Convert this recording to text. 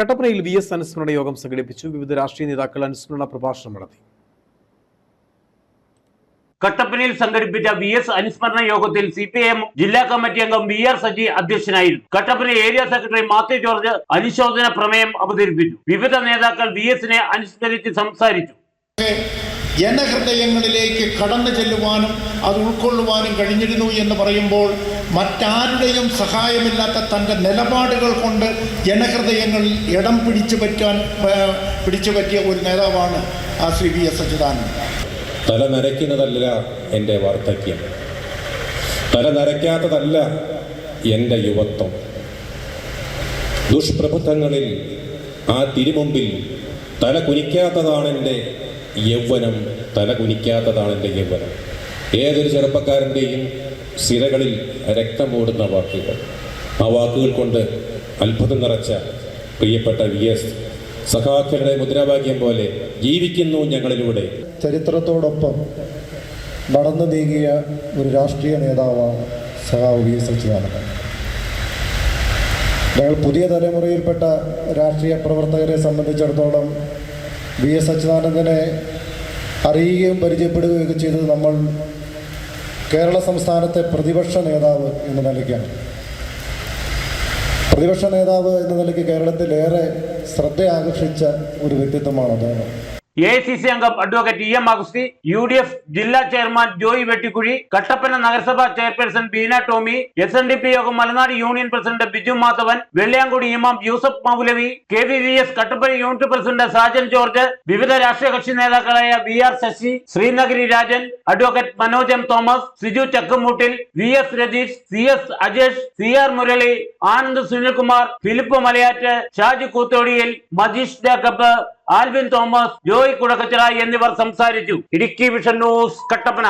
കട്ടപ്പനയിൽ V S അനുസ്മരണ യോഗം സംഘടിപ്പിച്ചു. വിവിധ രാഷ്ട്രീയ നേതാക്കൾ അനുസ്മരണ പ്രഭാഷണം നടത്തി. കട്ടപ്പനയിൽ സംഘടിപ്പിച്ച വി എസ് അനുസ്മരണ യോഗത്തിൽ സി പി എം ജില്ലാ കമ്മിറ്റി അംഗം വി ആർ സജി അധ്യക്ഷനായിരുന്നു. Kattappana area secretary Mathew George അനുശോചന പ്രമേയം അവതരിപ്പിച്ചു. വിവിധ നേതാക്കൾ വി എസിനെ അനുസ്മരിച്ച് സംസാരിച്ചു. ജനഹൃദയങ്ങളിലേക്ക് കടന്നു ചെല്ലുവാനും അത് ഉൾക്കൊള്ളുവാനും കഴിഞ്ഞിരുന്നു എന്ന് പറയുമ്പോൾ മറ്റാരുടെയും സഹായമില്ലാത്ത തന്റെ നിലപാടുകൾ കൊണ്ട് ജനഹൃദയങ്ങളിൽ ഇടം പിടിച്ചു പറ്റാൻ പിടിച്ചു പറ്റിയ ഒരു നേതാവാണ് ആ ശ്രീ വി എസ് അച്യുതാനന്ദൻ. തല നരയ്ക്കുന്നതല്ല എന്റെ വാർദ്ധക്യം. തല നരയ്ക്കാത്തതല്ല എന്റെ യുവത്വം. ദുഷ്പ്രബുദ്ധങ്ങളിൽ ആ തിരുമുമ്പിൽ തല കുനിക്കാത്തതാണ് എന്റെ യൗവനം തലകുനിക്കാത്തതാണ് എന്റെ യൗവനം. ഏതൊരു ചെറുപ്പക്കാരന്റെയും സിരകളിൽ രക്തമോടുന്ന വാക്കുകൾ. ആ വാക്കുകൾ കൊണ്ട് അത്ഭുതം നിറച്ച പ്രിയപ്പെട്ട വി എസ് സഖാക്കളുടെ മുദ്രാവാക്യം പോലെ ജീവിക്കുന്നു ഞങ്ങളിലൂടെ. ചരിത്രത്തോടൊപ്പം നടന്നു നീങ്ങിയ ഒരു രാഷ്ട്രീയ നേതാവാണ് സഹാ വി എസ് അച്യുതാനന്ദൻ. ഞങ്ങൾ പുതിയ തലമുറയിൽപ്പെട്ട രാഷ്ട്രീയ പ്രവർത്തകരെ സംബന്ധിച്ചിടത്തോളം വി എസ് അച്യുതാനന്ദനെ അറിയുകയും പരിചയപ്പെടുകയൊക്കെ ചെയ്തത് നമ്മൾ കേരള സംസ്ഥാനത്തെ പ്രതിപക്ഷ നേതാവ് എന്ന നിലയ്ക്കാണ്. പ്രതിപക്ഷ നേതാവ് എന്ന നിലയ്ക്ക് കേരളത്തിലേറെ ശ്രദ്ധയാകർഷിച്ച ശ്രദ്ധ ഒരു വ്യക്തിത്വമാണ് അദ്ദേഹം. എ സി സി അംഗം advocate E M Agasthi U D F ജില്ലാ ചെയർമാൻ ജോയി വെട്ടിക്കുഴി കട്ടപ്പന നഗരസഭാ chairperson Beena Tomy S N D P യോഗം മലനാട് യൂണിയൻ പ്രസിഡന്റ് ബിജു മാധവൻ വെള്ളിയാങ്കുടി ഇമാം Yusuf Moulavi K V V S Kattappana unit president Sajan George വിവിധ രാഷ്ട്രീയ കക്ഷി നേതാക്കളായ V R Sasi Sreenagari Rajan advocate Manoj M Thomas Siju Chakkumoottil V S Rajeesh C S Ajesh C R Murali Anand Sunilkumar Philip Malayattu Shaji Koothodiyil Majeesh Jacob Alvin Thomas Joy Kudakkachira എന്നിവർ സംസാരിച്ചു. Idukki vision news Kattappana.